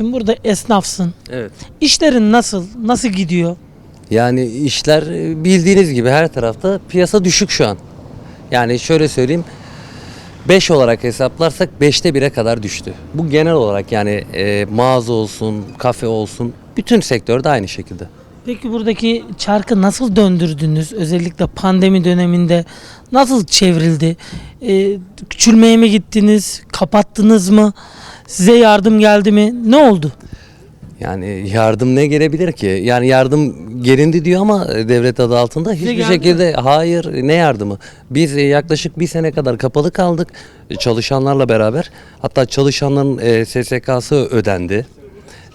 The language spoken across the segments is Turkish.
Şimdi burada esnafsın. Evet. İşlerin nasıl? Nasıl gidiyor? Yani işler e, bildiğiniz gibi her tarafta piyasa düşük şu an. Yani şöyle söyleyeyim. 5 olarak hesaplarsak 5'te 1'e kadar düştü. Bu genel olarak yani e, mağaza olsun, kafe olsun bütün sektörde aynı şekilde. Peki buradaki çarkı nasıl döndürdünüz? Özellikle pandemi döneminde nasıl çevrildi? Ee, küçülmeye mi gittiniz? Kapattınız mı? Size yardım geldi mi? Ne oldu? Yani yardım ne gelebilir ki? Yani yardım gelindi diyor ama devlet adı altında hiçbir şekilde hayır ne yardımı? Biz e, yaklaşık bir sene kadar kapalı kaldık çalışanlarla beraber. Hatta çalışanların e, SSK'sı ödendi.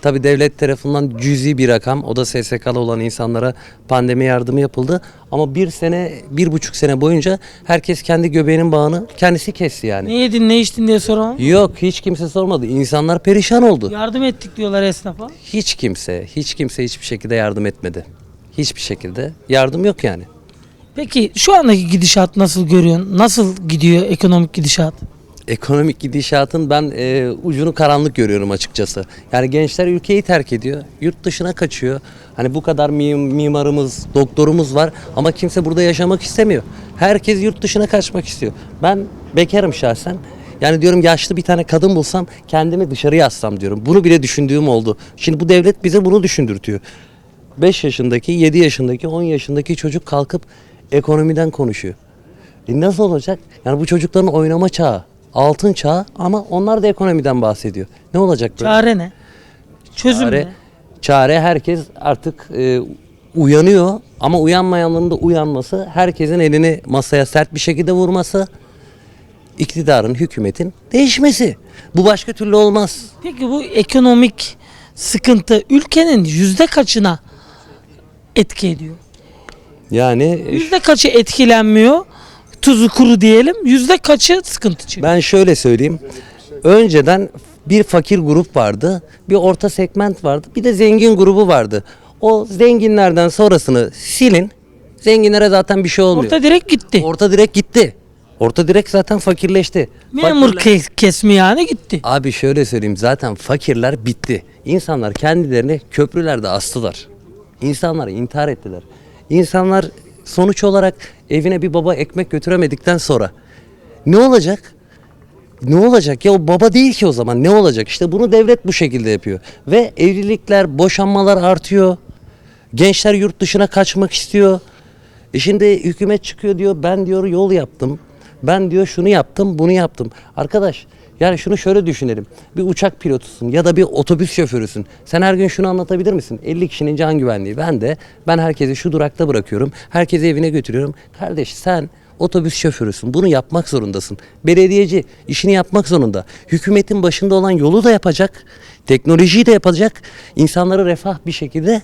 Tabi devlet tarafından cüzi bir rakam o da SSK'lı olan insanlara pandemi yardımı yapıldı. Ama bir sene, bir buçuk sene boyunca herkes kendi göbeğinin bağını kendisi kesti yani. Ne yedin, ne içtin diye soran. Yok hiç kimse sormadı. İnsanlar perişan oldu. Yardım ettik diyorlar esnafa. Hiç kimse, hiç kimse hiçbir şekilde yardım etmedi. Hiçbir şekilde yardım yok yani. Peki şu andaki gidişat nasıl görüyorsun? Nasıl gidiyor ekonomik gidişat? Ekonomik gidişatın ben e, ucunu karanlık görüyorum açıkçası. Yani gençler ülkeyi terk ediyor, yurt dışına kaçıyor. Hani bu kadar mim- mimarımız, doktorumuz var ama kimse burada yaşamak istemiyor. Herkes yurt dışına kaçmak istiyor. Ben bekarım şahsen. Yani diyorum yaşlı bir tane kadın bulsam kendimi dışarıya assam diyorum. Bunu bile düşündüğüm oldu. Şimdi bu devlet bize bunu düşündürtüyor. 5 yaşındaki, 7 yaşındaki, 10 yaşındaki çocuk kalkıp ekonomiden konuşuyor. E nasıl olacak? Yani bu çocukların oynama çağı, altın çağı ama onlar da ekonomiden bahsediyor. Ne olacak böyle? Çare ne? Çözüm Çare, ne? çare herkes artık e, uyanıyor ama uyanmayanların da uyanması, herkesin elini masaya sert bir şekilde vurması, iktidarın, hükümetin değişmesi. Bu başka türlü olmaz. Peki bu ekonomik sıkıntı ülkenin yüzde kaçına etki ediyor? Yani Yüzde kaçı etkilenmiyor? Tuzu kuru diyelim. Yüzde kaçı sıkıntı çıkıyor? Ben şöyle söyleyeyim. Önceden bir fakir grup vardı, bir orta segment vardı, bir de zengin grubu vardı. O zenginlerden sonrasını silin. Zenginlere zaten bir şey olmuyor. Orta direkt gitti. Orta direkt gitti. Orta direkt zaten fakirleşti. Memur Fakirler- kes- kesmi yani gitti. Abi şöyle söyleyeyim zaten fakirler bitti. İnsanlar kendilerini köprülerde astılar. İnsanlar intihar ettiler. İnsanlar sonuç olarak evine bir baba ekmek götüremedikten sonra ne olacak? Ne olacak ya o baba değil ki o zaman ne olacak? İşte bunu devlet bu şekilde yapıyor. Ve evlilikler, boşanmalar artıyor. Gençler yurt dışına kaçmak istiyor. E şimdi hükümet çıkıyor diyor ben diyor yol yaptım. Ben diyor şunu yaptım bunu yaptım. Arkadaş yani şunu şöyle düşünelim. Bir uçak pilotusun ya da bir otobüs şoförüsün. Sen her gün şunu anlatabilir misin? 50 kişinin can güvenliği. Ben de ben herkesi şu durakta bırakıyorum. Herkesi evine götürüyorum. Kardeş sen otobüs şoförüsün. Bunu yapmak zorundasın. Belediyeci işini yapmak zorunda. Hükümetin başında olan yolu da yapacak. Teknolojiyi de yapacak. İnsanları refah bir şekilde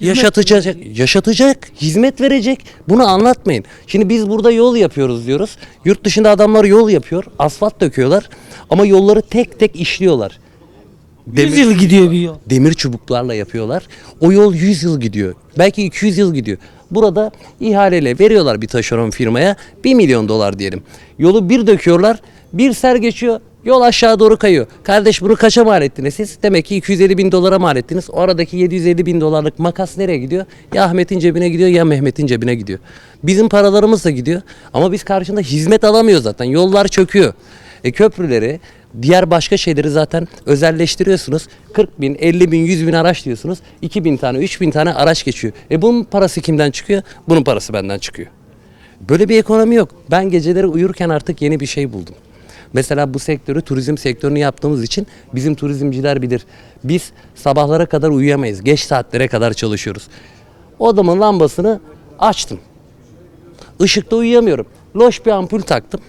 yaşatacak, yaşatacak, hizmet verecek. Bunu anlatmayın. Şimdi biz burada yol yapıyoruz diyoruz. Yurt dışında adamlar yol yapıyor, asfalt döküyorlar ama yolları tek tek işliyorlar. 100 yıl gidiyor bir yol. Demir çubuklarla yapıyorlar. O yol 100 yıl gidiyor. Belki 200 yıl gidiyor. Burada ihaleyle veriyorlar bir taşeron firmaya 1 milyon dolar diyelim. Yolu bir döküyorlar, bir ser geçiyor, yol aşağı doğru kayıyor. Kardeş bunu kaça mal ettiniz siz? Demek ki 250 bin dolara mal ettiniz. O aradaki 750 bin dolarlık makas nereye gidiyor? Ya Ahmet'in cebine gidiyor ya Mehmet'in cebine gidiyor. Bizim paralarımız da gidiyor. Ama biz karşında hizmet alamıyoruz zaten. Yollar çöküyor. E köprüleri, diğer başka şeyleri zaten özelleştiriyorsunuz. 40 bin, 50 bin, 100 bin araç diyorsunuz. 2 bin tane, 3 bin tane araç geçiyor. E bunun parası kimden çıkıyor? Bunun parası benden çıkıyor. Böyle bir ekonomi yok. Ben geceleri uyurken artık yeni bir şey buldum. Mesela bu sektörü turizm sektörünü yaptığımız için bizim turizmciler bilir. Biz sabahlara kadar uyuyamayız. Geç saatlere kadar çalışıyoruz. O adamın lambasını açtım. Işıkta uyuyamıyorum. Loş bir ampul taktım.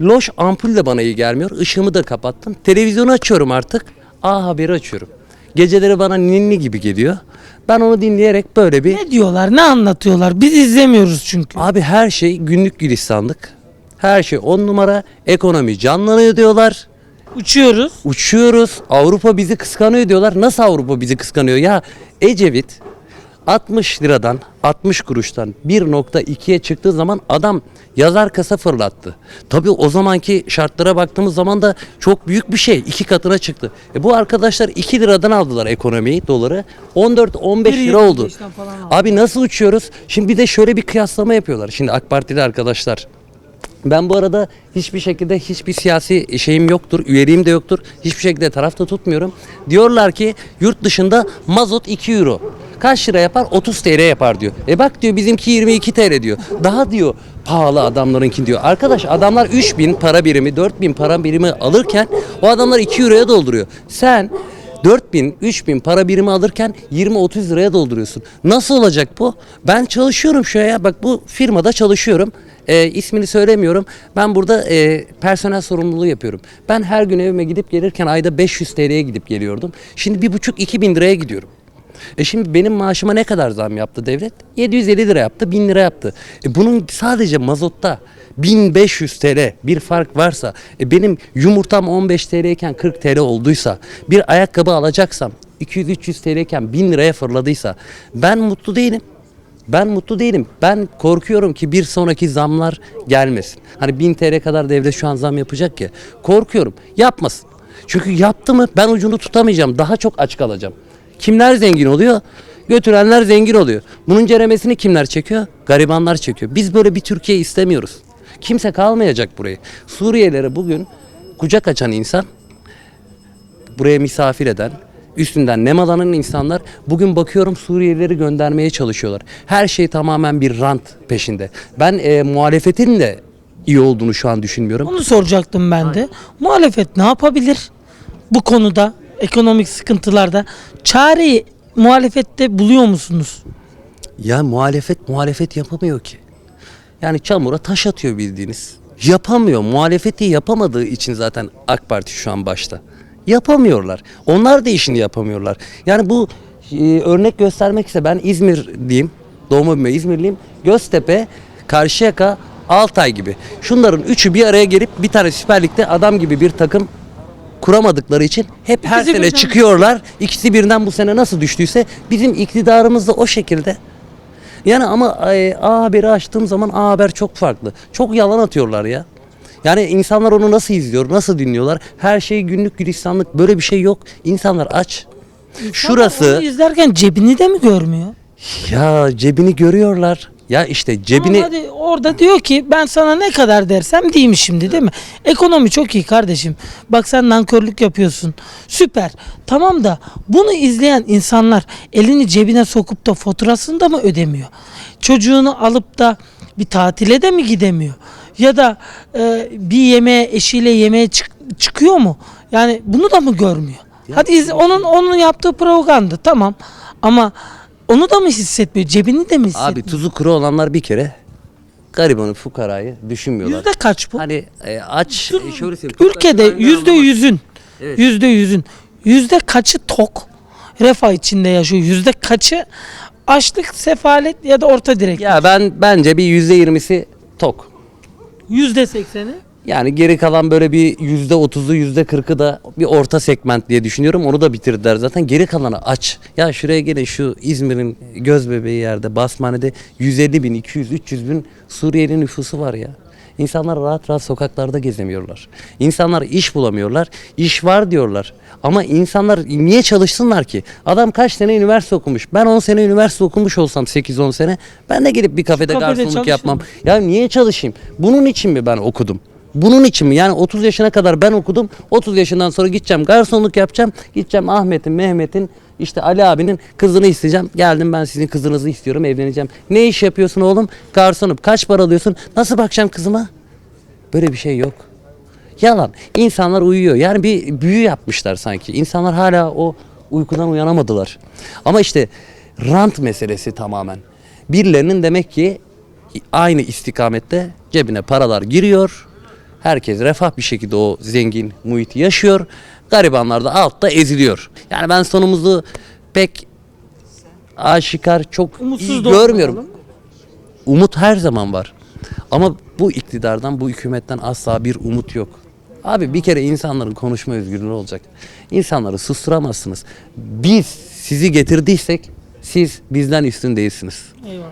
Loş ampul de bana iyi gelmiyor. Işığımı da kapattım. Televizyonu açıyorum artık. A Haber'i açıyorum. Geceleri bana ninni gibi geliyor. Ben onu dinleyerek böyle bir... Ne diyorlar, ne anlatıyorlar? Biz izlemiyoruz çünkü. Abi her şey günlük gülistanlık. Her şey on numara. Ekonomi canlanıyor diyorlar. Uçuyoruz. Uçuyoruz. Avrupa bizi kıskanıyor diyorlar. Nasıl Avrupa bizi kıskanıyor? Ya Ecevit 60 liradan 60 kuruştan 1.2'ye çıktığı zaman adam yazar kasa fırlattı. Tabii o zamanki şartlara baktığımız zaman da çok büyük bir şey. iki katına çıktı. E bu arkadaşlar 2 liradan aldılar ekonomiyi doları. 14-15 lira oldu. 1.75'ten falan aldı. Abi nasıl uçuyoruz? Şimdi bir de şöyle bir kıyaslama yapıyorlar. Şimdi AK Partili arkadaşlar. Ben bu arada hiçbir şekilde hiçbir siyasi şeyim yoktur, üyeliğim de yoktur. Hiçbir şekilde tarafta tutmuyorum. Diyorlar ki yurt dışında mazot 2 euro. Kaç lira yapar? 30 TL yapar diyor. E bak diyor bizimki 22 TL diyor. Daha diyor pahalı adamlarınki diyor. Arkadaş adamlar 3000 para birimi, 4000 para birimi alırken o adamlar 2 euroya dolduruyor. Sen 4000, 3000 para birimi alırken 20-30 liraya dolduruyorsun. Nasıl olacak bu? Ben çalışıyorum şu ya. Bak bu firmada çalışıyorum. E, ismini söylemiyorum. Ben burada e, personel sorumluluğu yapıyorum. Ben her gün evime gidip gelirken ayda 500 TL'ye gidip geliyordum. Şimdi 1,5-2 liraya gidiyorum. E şimdi benim maaşıma ne kadar zam yaptı devlet? 750 lira yaptı, 1000 lira yaptı. E bunun sadece mazotta 1500 TL bir fark varsa, e benim yumurtam 15 TL iken 40 TL olduysa, bir ayakkabı alacaksam 200-300 TL iken 1000 liraya fırladıysa ben mutlu değilim. Ben mutlu değilim. Ben korkuyorum ki bir sonraki zamlar gelmesin. Hani 1000 TL kadar devlet şu an zam yapacak ya. Korkuyorum. Yapmasın. Çünkü yaptı mı ben ucunu tutamayacağım. Daha çok aç kalacağım. Kimler zengin oluyor? Götürenler zengin oluyor. Bunun ceremesini kimler çekiyor? Garibanlar çekiyor. Biz böyle bir Türkiye istemiyoruz. Kimse kalmayacak burayı. Suriyelilere bugün kucak açan insan buraya misafir eden, üstünden nemalanan insanlar bugün bakıyorum Suriyelileri göndermeye çalışıyorlar. Her şey tamamen bir rant peşinde. Ben e, muhalefetin de iyi olduğunu şu an düşünmüyorum. Onu soracaktım ben de. Muhalefet ne yapabilir bu konuda ekonomik sıkıntılarda? Çareyi muhalefette buluyor musunuz? Ya muhalefet muhalefet yapamıyor ki. Yani çamura taş atıyor bildiğiniz. Yapamıyor. Muhalefeti yapamadığı için zaten AK Parti şu an başta. Yapamıyorlar. Onlar da işini yapamıyorlar. Yani bu e, örnek göstermek ise ben İzmir diyeyim. Doğma büyüme İzmirliyim. Göztepe, Karşıyaka, Altay gibi. Şunların üçü bir araya gelip bir tane Süper Lig'de adam gibi bir takım kuramadıkları için hep her İkisi sene birden- çıkıyorlar. İkisi birden bu sene nasıl düştüyse bizim iktidarımız da o şekilde. Yani ama e, A Haber'i açtığım zaman A Haber çok farklı. Çok yalan atıyorlar ya. Yani insanlar onu nasıl izliyor, nasıl dinliyorlar? Her şey günlük gülistanlık böyle bir şey yok. İnsanlar aç. Onu Şurası izlerken cebini de mi görmüyor? ya cebini görüyorlar. Ya işte cebini hadi orada diyor ki ben sana ne kadar dersem diyeyim şimdi değil mi? Ekonomi çok iyi kardeşim. Bak sen nankörlük yapıyorsun. Süper. Tamam da bunu izleyen insanlar elini cebine sokup da faturasını da mı ödemiyor? Çocuğunu alıp da bir tatile de mi gidemiyor? Ya da e, bir yemeğe eşiyle yemeğe çık- çıkıyor mu? Yani bunu da mı görmüyor? Hadi iz- onun onun yaptığı propaganda tamam ama onu da mı hissetmiyor? Cebini de mi hissetmiyor? abi tuzu kuru olanlar bir kere garibanı, fukarayı düşünmüyorlar. Yüzde kaç bu? Hani e, aç e, şöyle söyleyeyim. Ülkede yüzde yüzün, Evet. yüzde yüzün, yüzde kaçı tok, refah içinde yaşıyor, yüzde kaçı açlık, sefalet ya da orta direk. Ya ben bence bir yüzde yirmisi tok. Yüzde sekseni. Yani geri kalan böyle bir yüzde otuzu yüzde kırkı da bir orta segment diye düşünüyorum. Onu da bitirdiler zaten. Geri kalanı aç. Ya şuraya gelin şu İzmir'in göz bebeği yerde Basmane'de 150 bin, 200, 300 bin Suriyeli nüfusu var ya. İnsanlar rahat rahat sokaklarda gezemiyorlar. İnsanlar iş bulamıyorlar. İş var diyorlar. Ama insanlar niye çalışsınlar ki? Adam kaç sene üniversite okumuş. Ben 10 sene üniversite okumuş olsam 8-10 sene ben de gelip bir kafede, kafede garsonluk çalışırım. yapmam. Ya niye çalışayım? Bunun için mi ben okudum? Bunun için mi? Yani 30 yaşına kadar ben okudum. 30 yaşından sonra gideceğim garsonluk yapacağım. Gideceğim Ahmet'in, Mehmet'in, işte Ali abinin kızını isteyeceğim. Geldim ben sizin kızınızı istiyorum, evleneceğim. Ne iş yapıyorsun oğlum? Garsonum. Kaç para alıyorsun? Nasıl bakacağım kızıma? Böyle bir şey yok. Yalan. İnsanlar uyuyor. Yani bir büyü yapmışlar sanki. İnsanlar hala o uykudan uyanamadılar. Ama işte rant meselesi tamamen. Birilerinin demek ki aynı istikamette cebine paralar giriyor. Herkes refah bir şekilde o zengin muhiti yaşıyor. Garibanlar da altta eziliyor. Yani ben sonumuzu pek aşikar çok Umutsuz iyi da görmüyorum. olmayalım. Umut her zaman var. Ama bu iktidardan, bu hükümetten asla bir umut yok. Abi bir kere insanların konuşma özgürlüğü olacak. İnsanları susturamazsınız. Biz sizi getirdiysek Siz bizden üstün değilsiniz. Eyvallah.